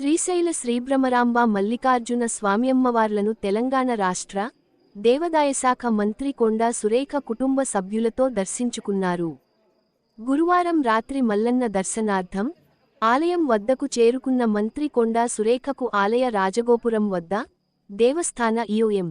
శ్రీశైల శ్రీభ్రమరాంబ మల్లికార్జున స్వామ్యమ్మవార్లను తెలంగాణ రాష్ట్ర దేవదాయశాఖ మంత్రి కొండా సురేఖ కుటుంబ సభ్యులతో దర్శించుకున్నారు. గురువారం రాత్రి మల్లన్న దర్శనార్థం ఆలయం వద్దకు చేరుకున్న మంత్రి కొండా సురేఖకు ఆలయ రాజగోపురం వద్ద దేవస్థాన ఈఓఎం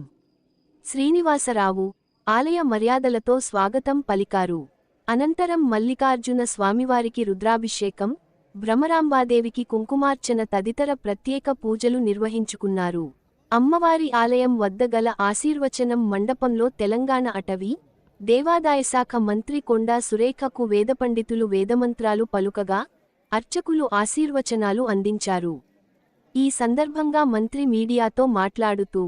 శ్రీనివాసరావు ఆలయ మర్యాదలతో స్వాగతం పలికారు. అనంతరం మల్లికార్జున స్వామివారికి రుద్రాభిషేకం భ్రమరాంబాదేవికి కుంకుమార్చన తదితర ప్రత్యేక పూజలు నిర్వహించుకున్నారు. అమ్మవారి ఆలయం వద్ద గల ఆశీర్వచనం మండపంలో తెలంగాణ అటవీ దేవాదాయ శాఖ మంత్రి కొండా సురేఖకు వేదపండితులు వేదమంత్రాలు పలుకగా అర్చకులు ఆశీర్వచనాలు అందించారు. ఈ సందర్భంగా మంత్రి మీడియాతో మాట్లాడుతూ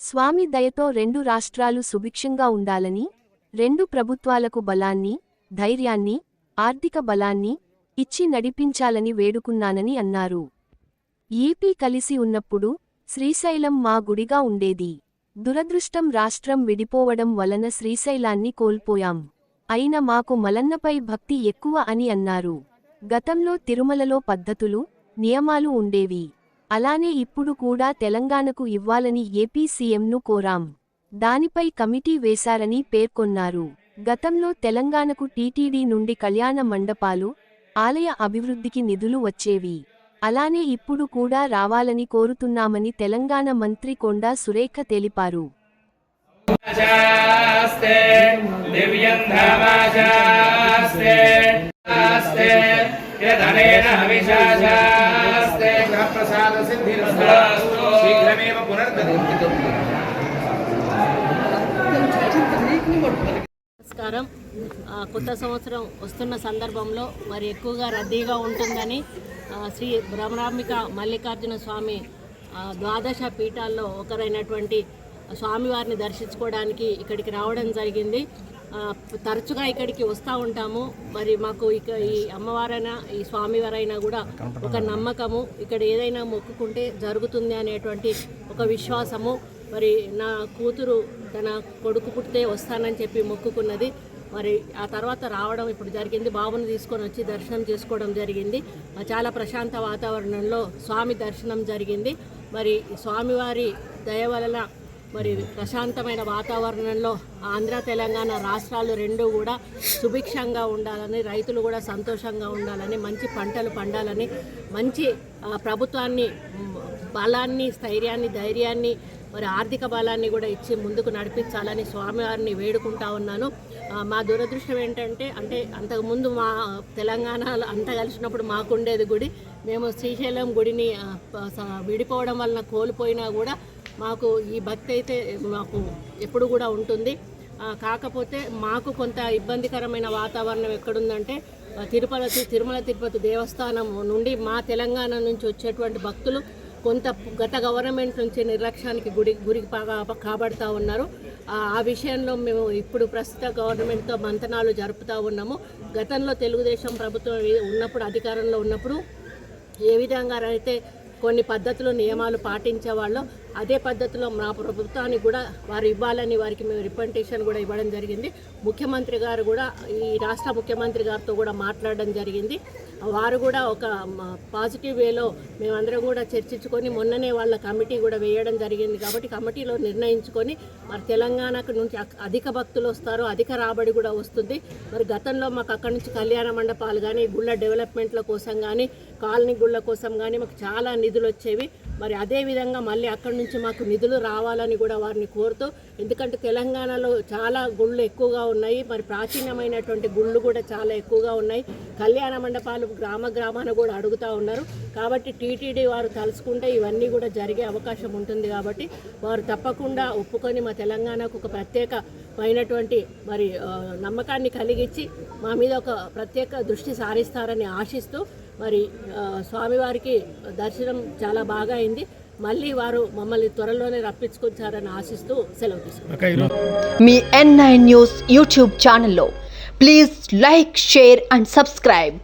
స్వామి దయతో రెండు రాష్ట్రాలు సుభిక్షంగా ఉండాలని రెండు ప్రభుత్వాలకు బలాన్ని ధైర్యాన్ని ఆర్థిక బలాన్ని ఇచ్చి నడిపించాలని వేడుకున్నానని అన్నారు. ఏపీ కలిసి ఉన్నప్పుడు శ్రీశైలం మా గుడిగా ఉండేది. దురదృష్టం రాష్ట్రం విడిపోవడం వలన శ్రీశైలాన్ని కోల్పోయాం. అయిన మాకు మలన్నపై భక్తి ఎక్కువ అని అన్నారు. గతంలో తిరుమలలో పద్ధతులు నియమాలు ఉండేవి. అలానే ఇప్పుడు కూడా తెలంగాణకు ఇవ్వాలని ఏపీ సీఎంను కోరాం. దానిపై కమిటీ వేశారని పేర్కొన్నారు. గతంలో తెలంగాణకు టీటీడీ నుండి కళ్యాణ మండపాలు ఆలయ అభివృద్ధికి నిధులు వచ్చేవి. అలానే ఇప్పుడు కూడా రావాలని కోరుతున్నామని తెలంగాణ మంత్రి కొండా సురేఖ తెలిపారు. నమస్కారం. కొత్త సంవత్సరం వస్తున్న సందర్భంలో మరి ఎక్కువగా రద్దీగా ఉంటుందని శ్రీ భ్రమరాంబిక మల్లికార్జున స్వామి ద్వాదశ పీఠాల్లో ఒకరైనటువంటి స్వామివారిని దర్శించుకోవడానికి ఇక్కడికి రావడం జరిగింది. తరచుగా ఇక్కడికి వస్తూ ఉంటాము. మరి మాకు ఇక ఈ అమ్మవారైనా ఈ స్వామివారైనా కూడా ఒక నమ్మకము. ఇక్కడ ఏదైనా మొక్కుకుంటే జరుగుతుంది అనేటువంటి ఒక విశ్వాసము. మరి నా కూతురు తన కొడుకు పుట్టితే వస్తానని చెప్పి మొక్కుకున్నది. మరి ఆ తర్వాత రావడం ఇప్పుడు జరిగింది. బాబుని తీసుకొని వచ్చి దర్శనం చేసుకోవడం జరిగింది. చాలా ప్రశాంత వాతావరణంలో స్వామి దర్శనం జరిగింది. మరి స్వామివారి దయ వలన మరి ప్రశాంతమైన వాతావరణంలో ఆంధ్ర తెలంగాణ రాష్ట్రాలు రెండు కూడా సుభిక్షంగా ఉండాలని రైతులు కూడా సంతోషంగా ఉండాలని మంచి పంటలు పండాలని మంచి ప్రభుత్వాన్ని బలాన్ని స్థైర్యాన్ని ధైర్యాన్ని మరి ఆర్థిక బలాన్ని కూడా ఇచ్చి ముందుకు నడిపించాలని స్వామివారిని వేడుకుంటా ఉన్నాను. మా దురదృష్టం ఏంటంటే అంటే అంతకుముందు మా తెలంగాణలో అంతా కలిసినప్పుడు మాకుండేది గుడి. మేము శ్రీశైలం గుడిని స- విడిపోవడం వలన కోల్పోయినా కూడా మాకు ఈ భక్తి అయితే మాకు ఎప్పుడు కూడా ఉంటుంది. కాకపోతే మాకు కొంత ఇబ్బందికరమైన వాతావరణం ఎక్కడుందంటే తిరుపతి తిరుమల తిరుపతి దేవస్థానం నుండి మా తెలంగాణ నుంచి వచ్చేటువంటి భక్తులు కొంత గత గవర్నమెంట్ నుంచి నిర్లక్ష్యానికి గుడి గురి కాబడతా ఉన్నారు. ఆ విషయంలో మేము ఇప్పుడు ప్రస్తుత గవర్నమెంట్తో మంతనాలు జరుపుతూ ఉన్నాము. గతంలో తెలుగుదేశం ప్రభుత్వం ఉన్నప్పుడు అధికారంలో ఉన్నప్పుడు ఏ విధంగా అయితే కొన్ని పద్ధతులు నియమాలు పాటించే వాళ్ళు. అదే పద్ధతిలో మా ప్రభుత్వానికి కూడా వారు ఇవ్వాలని వారికి మేము రిప్రజెంటేషన్ కూడా ఇవ్వడం జరిగింది. ముఖ్యమంత్రి గారు కూడా ఈ రాష్ట్ర ముఖ్యమంత్రి గారితో కూడా మాట్లాడడం జరిగింది. వారు కూడా ఒక పాజిటివ్ వేలో మేమందరం కూడా చర్చించుకొని మొన్ననే వాళ్ళ కమిటీ కూడా వేయడం జరిగింది. కాబట్టి కమిటీలో నిర్ణయించుకొని మరి తెలంగాణకు నుంచి అక్- అధిక భక్తులు వస్తారు అధిక రాబడి కూడా వస్తుంది. మరి గతంలో మాకు అక్కడి నుంచి కళ్యాణ మండపాలు కానీ గుళ్ళ డెవలప్మెంట్ల కోసం కానీ కాలనీ గుళ్ళ కోసం కానీ మాకు చాలా నిధులు వచ్చేవి మరి అదే విధంగా మళ్ళీ అక్కడి నుంచి మాకు నిధులు రావాలని కూడా వారిని కోరుతూ ఎందుకంటే తెలంగాణలో చాలా గుళ్ళు ఎక్కువగా ఉన్నాయి. మరి ప్రాచీనమైనటువంటి గుళ్ళు కూడా చాలా ఎక్కువగా ఉన్నాయి. కళ్యాణ మండపాలు గ్రామ గ్రామాన కూడా అడుగుతూ ఉన్నారు. కాబట్టి టీటీడీ వారు తలుచుకుంటే ఇవన్నీ కూడా జరిగే అవకాశం ఉంటుంది కాబట్టి వారు తప్పకుండా ఒప్పుకొని మా తెలంగాణకు ఒక ప్రత్యేకమైనటువంటి మరి నమ్మకాన్ని కలిగించి మా మీద ఒక ప్రత్యేక దృష్టి సారిస్తారని ఆశిస్తూ మరి స్వామివారికి దర్శనం చాలా బాగా అయింది. మళ్ళీ వారు మమ్మల్ని త్వరలోనే రప్పించుకొచ్చారని ఆశిస్తూ సెలవు తీసుకుంటాం మీ ఎన్ నైన్ న్యూస్ యూట్యూబ్ ఛానల్లో please like share and subscribe